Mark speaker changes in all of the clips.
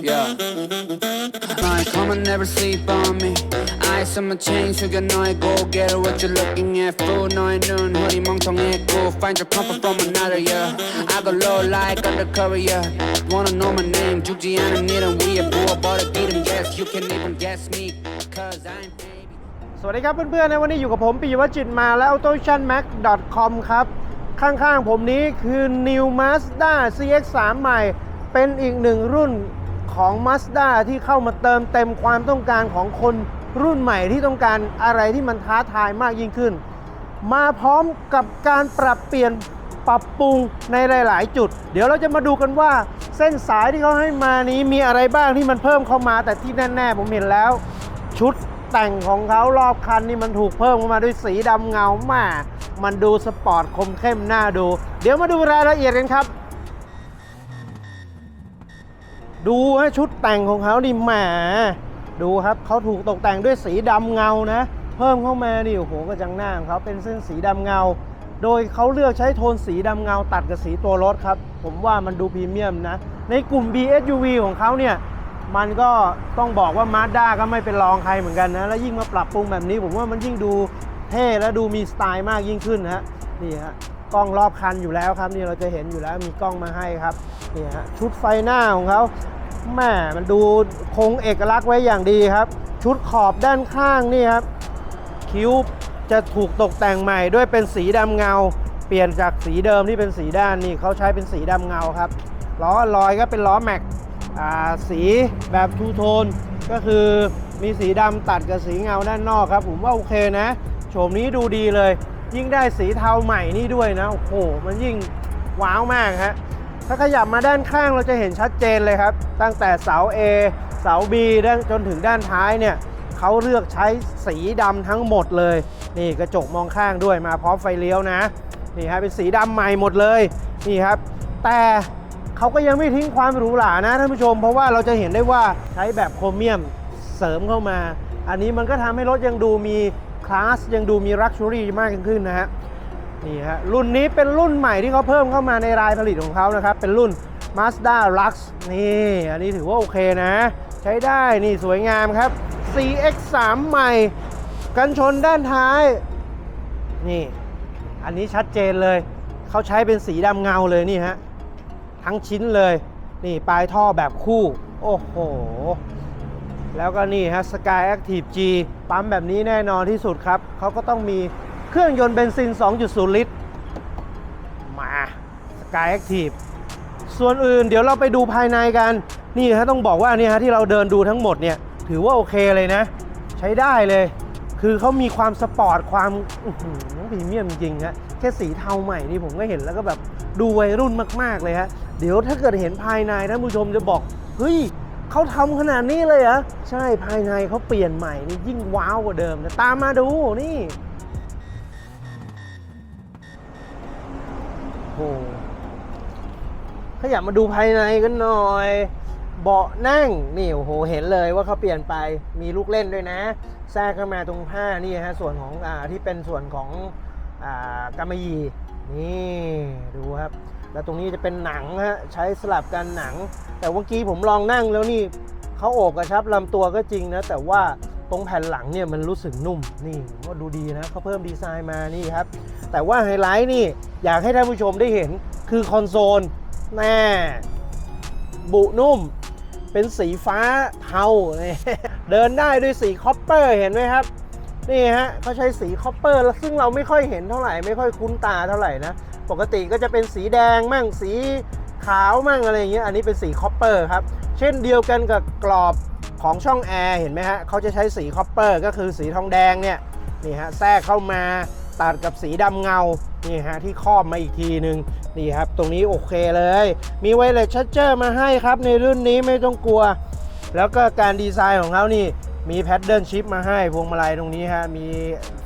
Speaker 1: Yeah. I come and never sleep on me. Eyes on my chain, so you know I go get it. What you looking at? Food, no, I don't. Hoodie, 멍청했고. Find your comfort from another, yeah. I go low like undercover, yeah. Wanna know my name? 죽지 않은 일은 위에 부어버려 기름. Yes, you can even guess me. Cause I'm baby.
Speaker 2: สวัสดีครับเพื่อนๆในวันนี้อยู่กับผมปิวัจิตมาและ autotionmac.com ครับ ข้างๆผมนี้คือ New Mazda CX-3 ใหม่ เป็นอีกหนึ่งรุ่นของ Mazda ที่เข้ามาเติมเต็มความต้องการของคนรุ่นใหม่ที่ต้องการอะไรที่มันท้าทายมากยิ่งขึ้น มาพร้อมกับการปรับเปลี่ยนปรับปรุงในหลาย ๆ จุด เดี๋ยวเราจะมาดูกันว่าเส้นสายที่เขาให้มานี้มีอะไรบ้างที่มันเพิ่มเข้ามาแต่ที่แน่ ๆ ผมเห็นแล้ว ชุด แต่งของเขารอบคันนี่มันถูกเพิ่มเข้ามาด้วยสีดำเงาแม่มันดูสปอร์ตคมเข้มน่าดู เดี๋ยวมาดูรายละเอียดกันครับ ดูฮะชุดแต่งของเขานี่แหมดูครับเขาถูกตกแต่งด้วยสีดำเงานะ เพิ่มเข้ามานี่โอ้โหกระจังหน้าของเขาเป็นเส้นสีดำเงา โดยเขาเลือกใช้โทนสีดำเงาตัดกับสีตัวรถครับ ผมว่ามันดูพรีเมียมนะ ในกลุ่ม BSUV ของเขาเนี่ย มันก็ต้องบอกว่ามาด้าก็ไม่เป็นรองใครเหมือนกันนะ แล้วยิ่งมาปรับปรุงแบบนี้ ผมว่ามันยิ่งดูเท่และดูมีสไตล์มากยิ่งขึ้นฮะนี่ฮะกล้องรอบคันอยู่แล้วครับนี่เราจะเห็นอยู่แล้วมีกล้องมาให้ครับนี่ฮะชุดไฟหน้าของเขาแหม่มันดูคงเอกลักษณ์ไว้อย่างดีครับ ชุดขอบด้านข้างนี่ครับคิ้วจะถูกตกแต่งใหม่ด้วยเป็นสีดำเงา เปลี่ยนจากสีเดิมที่เป็นสีด้านนี่เขาใช้เป็นสีดำเงาครับล้อลอยก็เป็นล้อแม็ก สีแบบทูโทนก็คือมีสีดำตัดกับสีเงาด้านนอกครับ ผมว่าโอเคนะ โฉมนี้ดูดีเลย ยิ่งได้สีเทาใหม่นี่ด้วยนะ โอ้โห มันยิ่งว้าวมากฮะถ้าขยับมาด้านข้างเราจะเห็นชัดเจนเลยครับ ตั้งแต่เสา A เสา B จนถึงด้านท้ายเนี่ยเขาเลือกใช้สีดำทั้งหมดเลย นี่กระจกมองข้างด้วยมาพร้อมไฟเลี้ยวนะ นี่ครับเป็นสีดำใหม่หมดเลย นี่ครับ แต่ เขาก็ยังไม่ทิ้งความหรูหรานะท่านผู้ชม เพราะว่าเราจะเห็นได้ว่าใช้แบบโครเมียมเสริมเข้ามา อันนี้มันก็ทำให้รถยังดูมีคลาสยังดูมีรักชัวรี่มากขึ้นนะฮะนี่ฮะรุ่นนี้เป็นรุ่นใหม่ที่เขาเพิ่มเข้ามาในรายผลิตของเขานะครับ เป็นรุ่น Mazda Lux นี่ อันนี้ถือว่าโอเคนะ ใช้ได้นี่สวยงามครับ CX3 ใหม่กันชนด้านท้าย นี่ อันนี้ชัดเจนเลย เขาใช้เป็นสีดำเงาเลยนี่ฮะ ทั้งชิ้นเลย นี่ปลายท่อแบบคู่ โอ้โห แล้วก็นี่ฮะ Sky Active G ปั๊มแบบนี้แน่นอนที่สุดครับ เขาก็ต้องมีเครื่องยนต์เบนซิน 2.0 ลิตร มา Sky Active ส่วนอื่นเดี๋ยวเราไปดูภายในกัน นี่ฮะต้องบอกว่าเนี่ยฮะที่เราเดินดูทั้งหมดเนี่ย ถือว่าโอเคเลยนะ ใช้ได้เลย คือเขามีความสปอร์ตความพรีเมียมจริงฮะแค่สีเทาใหม่นี่ผมก็เห็นแล้วก็แบบดูวัยรุ่นมาก ๆ เลยฮะ เดี๋ยวถ้าเกิดเห็นภายในท่านผู้ชมจะบอก เฮ้ยเขาทำขนาดนี้เลยเหรอ ใช่ภายในเขาเปลี่ยนใหม่นี่ยิ่งว้าวกว่าเดิมนะตามมาดูนี่โอ้ขยับมาดูภายในกันหน่อย เบาะนั่งนี่โอ้โหเห็นเลยว่าเขาเปลี่ยนไปมีลูกเล่นด้วยนะแทรกเข้ามาตรงผ้านี่ฮะส่วนของอ่าที่เป็นส่วนของอ่ากำมะหยี่ นี่ดูครับ แล้วตรงนี้จะเป็นหนังฮะใช้สลับกันหนัง แต่เมื่อกี้ผมลองนั่งแล้วนี่เขาโอบกระชับลำตัวก็จริงนะ แต่ว่าตรงแผ่นหลังเนี่ยมันรู้สึกนุ่มนี่ผมว่าดูดีนะเขาเพิ่มดีไซน์มานี่ครับ แต่ว่าไฮไลท์นี่อยากให้ท่านผู้ชมได้เห็นคือคอนโซลแม่บุนุ่มเป็นสีฟ้าเทาเนี่ยเดินได้ด้วยสีคอปเปอร์เห็นไหมครับ นี่ฮะเขาใช้สีคอปเปอร์แล้วซึ่งเราไม่ค่อยเห็นเท่าไหร่ไม่ค่อยคุ้นตาเท่าไหร่นะ ปกติก็จะเป็นสีแดงมั่งสีขาวมั่งอะไรอย่างเงี้ยอันนี้เป็นสีคอปเปอร์ครับ เช่นเดียวกันกับกรอบของช่องแอร์เห็นไหมฮะเขาจะใช้สีคอปเปอร์ก็คือสีทองแดงเนี่ยนี่ฮะแทรกเข้ามาตัดกับสีดำเงานี่ฮะที่ครอบมาอีกทีหนึ่งนี่ครับ ตรงนี้โอเคเลย มีไวเลสชั r เจอร์มาให้ครับในรุ่นนี้ไม่ต้องกลัว แล้วก็การดีไซน์ของเขานี่ มีแพดเดิลชิปมาให้พวงมาลัยตรงนี้ฮะมี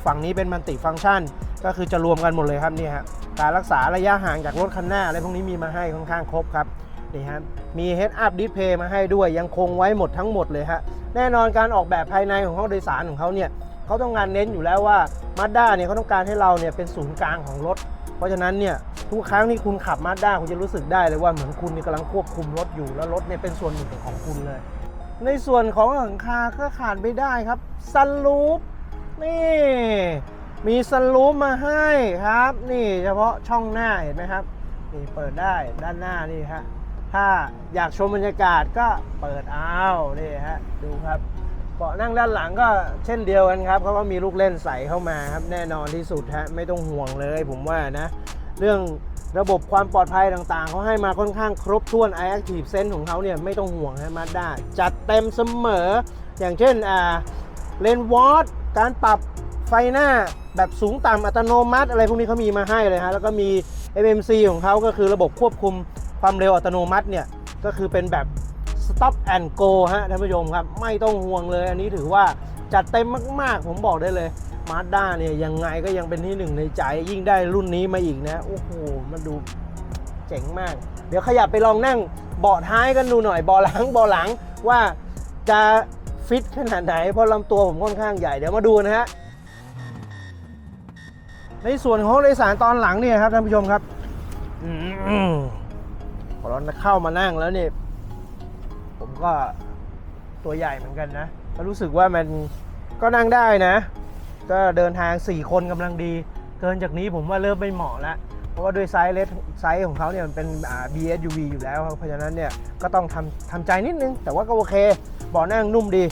Speaker 2: ฝั่งนี้เป็นมัลติฟัง c t ชัน ก็คือจะรวมกันหมดเลยครับนี่ฮะการรักษาระยะห่างจากรถคันหน้าอะไรพวกนี้มีมาให้ค่อนข้างครบครับนี่ฮะมี Head Up Display มาให้ด้วยยังคงไว้หมดทั้งหมดเลยฮะแน่นอนการออกแบบภายในของห้องโดยสารของเขาเนี่ยเขาต้องการเน้นอยู่แล้วว่ามาด้าเนี่ยเขาต้องการให้เราเนี่ยเป็นศูนย์กลางของรถ เพราะฉะนั้นเนี่ยทุกครั้งที่คุณขับมาด้าคุณจะรู้สึกได้เลยว่าเหมือนคุณนี่กำลังควบคุมรถอยู่แล้วรถเนี่ยเป็นส่วนหนึ่งของคุณเลย ในส่วนของหลังคาก็ขาดไม่ได้ครับซันรูฟนี่มีซันรูฟมาให้ครับ นี่เฉพาะช่องหน้าเห็นไหมครับนี่เปิดได้ด้านหน้านี่ฮะถ้าอยากชมบรรยากาศก็เปิดเอานี่ฮะดูครับเบาะนั่งด้านหลังก็เช่นเดียวกันครับเขาก็มีลูกเล่นใส่เข้ามาครับแน่นอนที่สุดฮะไม่ต้องห่วงเลยผมว่านะ เรื่อง ระบบความปลอดภัยต่างๆ เขาให้มาค่อนข้างครบถ้วน iActive Sense ของเขาเนี่ยไม่ต้องห่วงฮะมาด้าจัดเต็มเสมอ อย่างเช่นอ่าเลนวอร์การปรับไฟหน้าแบบสูงต่ำอัตโนมัติ อะไรพวกนี้เขามีมาให้เลยฮะแล้วก็มี MMC ของเขาก็คือระบบควบคุมความเร็วอัตโนมัติเนี่ยก็คือเป็นแบบ stop and go ฮะท่านผู้ชมครับ ไม่ต้องห่วงเลย อันนี้ถือว่าจัดเต็มมาก ๆ ผมบอกได้เลย มาด้าเนี่ยยังไงก็ยังเป็นที่หนึ่งในใจ ยิ่งได้รุ่นนี้มาอีกนะ โอ้โห มันดูเจ๋งมาก เดี๋ยวขยับไปลองนั่งเบาะท้ายกันดูหน่อยเบาะหลังเบาะหลังว่าจะฟิตขนาดไหน เพราะลำตัวผมค่อนข้างใหญ่ เดี๋ยวมาดูนะฮะ ในส่วนของโดยสารตอนหลังเนี่ยครับท่านผู้ชมครับอืมพอเราเข้ามานั่งแล้วเนี่ยผมก็ตัวใหญ่เหมือนกันนะก็รู้สึกว่ามันก็นั่งได้นะ ก็เดินทาง 4 คนกำลังดี เกินจากนี้ผมว่าเริ่มไม่เหมาะแล้วเพราะว่าด้วยไซส์เลสไซส์ของเขาเนี่ยมันเป็นอ่า BSUV อยู่แล้ว เพราะฉะนั้นเนี่ยก็ต้องทำทำใจนิดนึง แต่ว่าก็โอเคเบาะนั่งนุ่มดี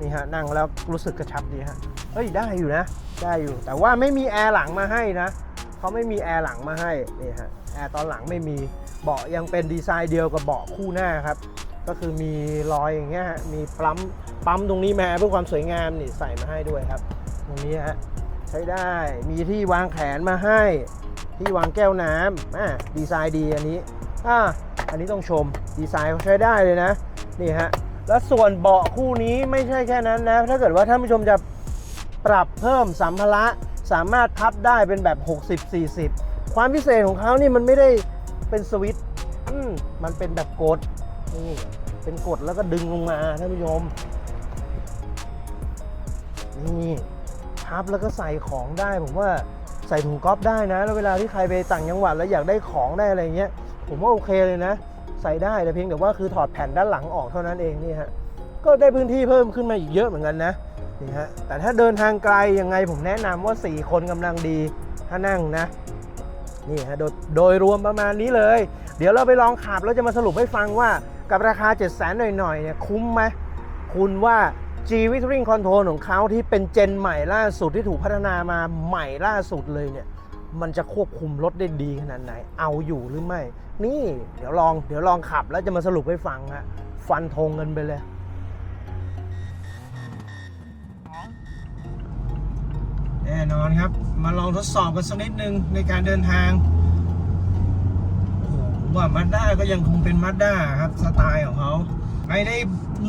Speaker 2: นี่ฮะนั่งแล้วรู้สึกกระชับดีฮะเฮ้ยได้อยู่นะ ได้อยู่ แต่ว่าไม่มีแอร์หลังมาให้นะเขาไม่มีแอร์หลังมาให้นี่ฮะแอร์ตอนหลังไม่มีเบาะยังเป็นดีไซน์เดียวกับเบาะคู่หน้าครับก็คือมีรอยอย่างเงี้ยฮะมีปั๊มปั๊มตรงนี้มาเพื่อความสวยงามนี่ใส่มาให้ด้วยครับ ตรงนี้ฮะใช้ได้มีที่วางแขนมาให้ ที่วางแก้วน้ำอ่าดีไซน์ดีอันนี้อ่าอันนี้ต้องชมดีไซน์เขาใช้ได้เลยนะนี่ฮะแล้วส่วนเบาะคู่นี้ไม่ใช่แค่นั้นนะ ถ้าเกิดว่าท่านผู้ชมจะปรับเพิ่มสัมภาระสามารถพับได้เป็นแบบ 60-40 ความพิเศษของเขานี่มันไม่ได้เป็นสวิตช์อืมมันเป็นแบบกดนี่เป็นกดแล้วก็ดึงลงมาท่านผู้ชมนี่ พับแล้วก็ใส่ของได้ ผมว่าใส่ถุงก๊อฟได้นะ แล้วเวลาที่ใครไปต่างจังหวัดแล้วอยากได้ของได้อะไรเงี้ย ผมว่าโอเคเลยนะ ใส่ได้แต่เพียงแต่ว่าคือถอดแผ่นด้านหลังออกเท่านั้นเองนี่ฮะ ก็ได้พื้นที่เพิ่มขึ้นมาอีกเยอะเหมือนกันนะนี่ฮะ แต่ถ้าเดินทางไกลยังไงผมแนะนำว่า 4 คนกำลังดีถ้านั่งนะนี่ฮะโดยโดยรวมประมาณนี้เลย เดี๋ยวเราไปลองขับแล้วจะมาสรุปให้ฟังว่ากับราคา 7 0 0 0 0 0หน่อยๆเนี่ยคุ้มไหมคุณว่า G v i t r i n g Control ของเขาที่เป็นเจนใหม่ล่าสุดที่ถูกพัฒนามาใหม่ล่าสุดเลยเนี่ย มันจะควบคุมรถได้ดีขนาดไหน เอาอยู่หรือไม่ นี่เดี๋ยวลองเดี๋ยวลองขับแล้วจะมาสรุปให้ฟังฮะฟันธงกันไปเลยแน่นอนครับ มาลองทดสอบกันสักนิดนึงในการเดินทางว่ามาด้าก็ยังคงเป็นมาด้าครับ สไตล์ของเขาไม่ได้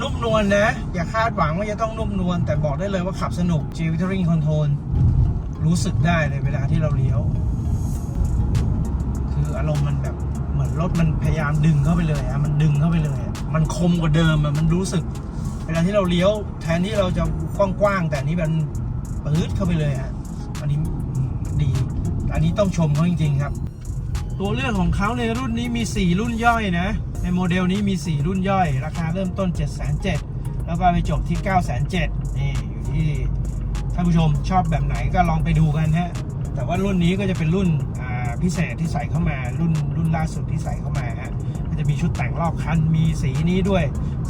Speaker 2: นุ่มนวลนะ อย่าคาดหวังว่าจะต้องนุ่มนวลแต่บอกได้เลยว่าขับสนุก G v i t e r i n g Control รู้สึกได้เลยเวลาที่เราเลี้ยว คืออารมณ์มันแบบเหมือนรถมันพยายามดึงเข้าไปเลยอะมันดึงเข้าไปเลยอะมันคมกว่าเดิมอะมันรู้สึก เวลาที่เราเลี้ยว แทนที่เราจะกว้างๆแต่อันนี้มันปื๊ดเข้าไปเลยอะอันนี้ดี อันนี้ต้องชมเขาจริงๆครับ ตัวเลือกของเขาในรุ่นนี้มี 4 รุ่นย่อยนะ ในโมเดลนี้มี 4 รุ่นย่อย ราคาเริ่มต้น 7 7 0 0 0แล้วก็ไปจบที่ 9 7 0 0 0นี่อยู่ที่ท่านผู้ชมชอบแบบไหนก็ลองไปดูกันฮะแต่ว่ารุ่นนี้ก็จะเป็นรุ่นพิเศษที่ใส่เข้ามารุ่นรุ่นล่าสุดที่ใส่เข้ามาฮะก็จะมีชุดแต่งรอบคันมีสีนี้ด้วย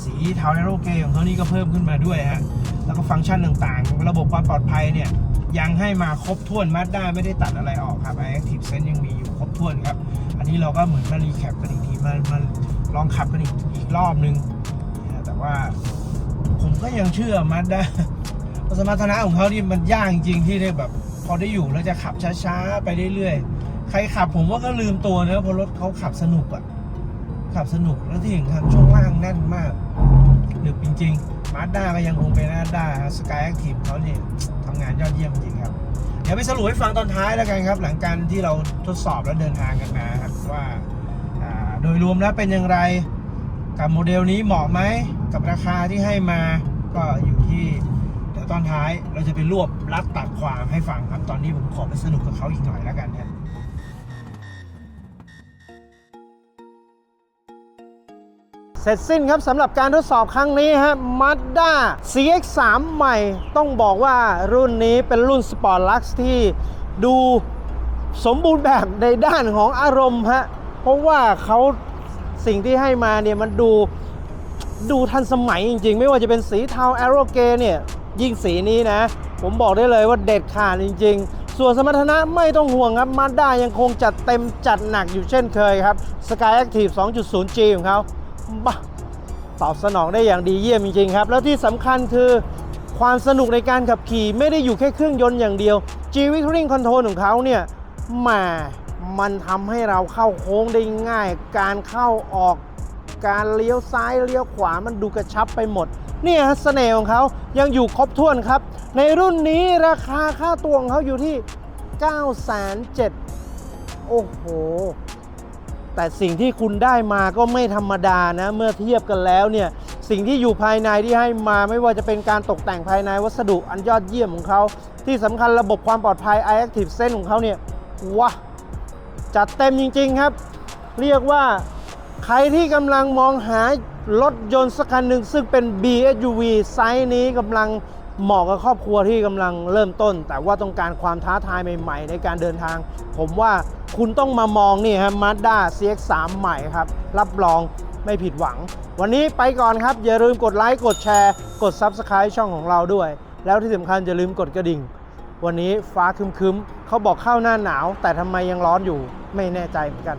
Speaker 2: สีเทาเนโรเกของเขานี่ก็เพิ่มขึ้นมาด้วยฮะแล้วก็ฟังก์ชันต่างๆ ระบบความปลอดภัยเนี่ยยังให้มาครบถ้วนมาด้าไม่ได้ตัดอะไรออกครับ Active Sense ยังมีอยู่ครบถ้วนครับ อันนี้เราก็เหมือนมารีแคปกันอีกทีมามา ลองขับกันอีกอีกรอบนึงนะแต่ว่าผมก็ยังเชื่อมาด้าสมรรถนะของเขานี่มันยากจริงๆที่ได้แบบ พอได้อยู่แล้วจะขับช้าๆ ไปเรื่อยๆ ใครขับผมว่าก็ลืมตัวนะเพราะรถเขาขับสนุกอะขับสนุกแล้วที่สำคัญช่วงล่างแน่นมากหนึบจริงๆมาด้าก็ยังคงเป็นมาด้าสกายแอคทีฟเขาเนี่ยทำงานยอดเยี่ยมจริงครับ เดี๋ยวไปสรุปให้ฟังตอนท้ายแล้วกันครับ หลังการที่เราทดสอบแล้วเดินทางกันมาครับว่า โดยรวมแล้วเป็นอย่างไร กับโมเดลนี้เหมาะไหมกับราคาที่ให้มาก็อยู่ที่ยวตอนท้ายเราจะไปรวบรัดตัดความให้ฟังครับ ตอนนี้ผมขอไปสนุกกับเขาอีกหน่อยแล้วกันครับเสร็จสิ้นครับสำหรับการทดสอบครั้งนี้ฮะ Mazda CX-3 ใหม่ ต้องบอกว่ารุ่นนี้เป็นรุ่น Sport Lux ที่ดูสมบูรณ์แบบในด้านของอารมณ์ฮะ เพราะว่าเขาสิ่งที่ให้มาเนี่ยมันดูดูทันสมัยจริง ๆ ไม่ว่าจะเป็นสีเทา a e r o g a y เนี่ยยิ่งสีนี้นะ ผมบอกได้เลยว่าเด็ดขาดจริง ๆ ส่วนสมรรถนะไม่ต้องห่วงครับมาด้ายังคงจัดเต็มจัดหนักอยู่เช่นเคยครับ Sky Active 2.0G ของเขาตอบสนองได้อย่างดีเยี่ยมจริง ๆ ครับ แล้วที่สำคัญคือความสนุกในการขับขี่ไม่ได้อยู่แค่เครื่องยนต์อย่างเดียว G Victory Control ของเขาเนี่ยมา มันทำให้เราเข้าโค้งได้ง่าย การเข้าออกการเลี้ยวซ้ายเลี้ยวขวามันดูกระชับไปหมดเนี่ยฮะเสน่ห์ของเขายังอยู่ครบถ้วนครับ ในรุ่นนี้ราคาค่าตัวของเขาอยู่ที่ 9 7 0 0โอ้โห แต่สิ่งที่คุณได้มาก็ไม่ธรรมดานะ เมื่อเทียบกันแล้วเนี่ย สิ่งที่อยู่ภายในที่ให้มาไม่ว่าจะเป็นการตกแต่งภายในวัสดุอันยอดเยี่ยมของเขา ที่สำคัญระบบความปลอดภัย iActive Sense ของเขาเนี่ยว้า จัดเต็มจริงๆครับ เรียกว่าใครที่กำลังมองหารถยนต์สักคันหนึ่งซึ่งเป็น BSUV ไซส์นี้กำลังเหมาะกับครอบครัวที่กำลังเริ่มต้น แต่ว่าต้องการความท้าทายใหม่ๆ ในการเดินทาง ผมว่าคุณต้องมามองนี่ฮะ Mazda CX-3 ใหม่ครับ รับรองไม่ผิดหวัง วันนี้ไปก่อนครับ อย่าลืมกดไลค์ กดแชร์ กด Subscribe ช่องของเราด้วย แล้วที่สำคัญอย่าลืมกดกระดิ่ง วันนี้ฟ้าคึมๆเขาบอกเข้าหน้าหนาว แต่ทำไมยังร้อนอยู่ไม่แน่ใจเหมือนกัน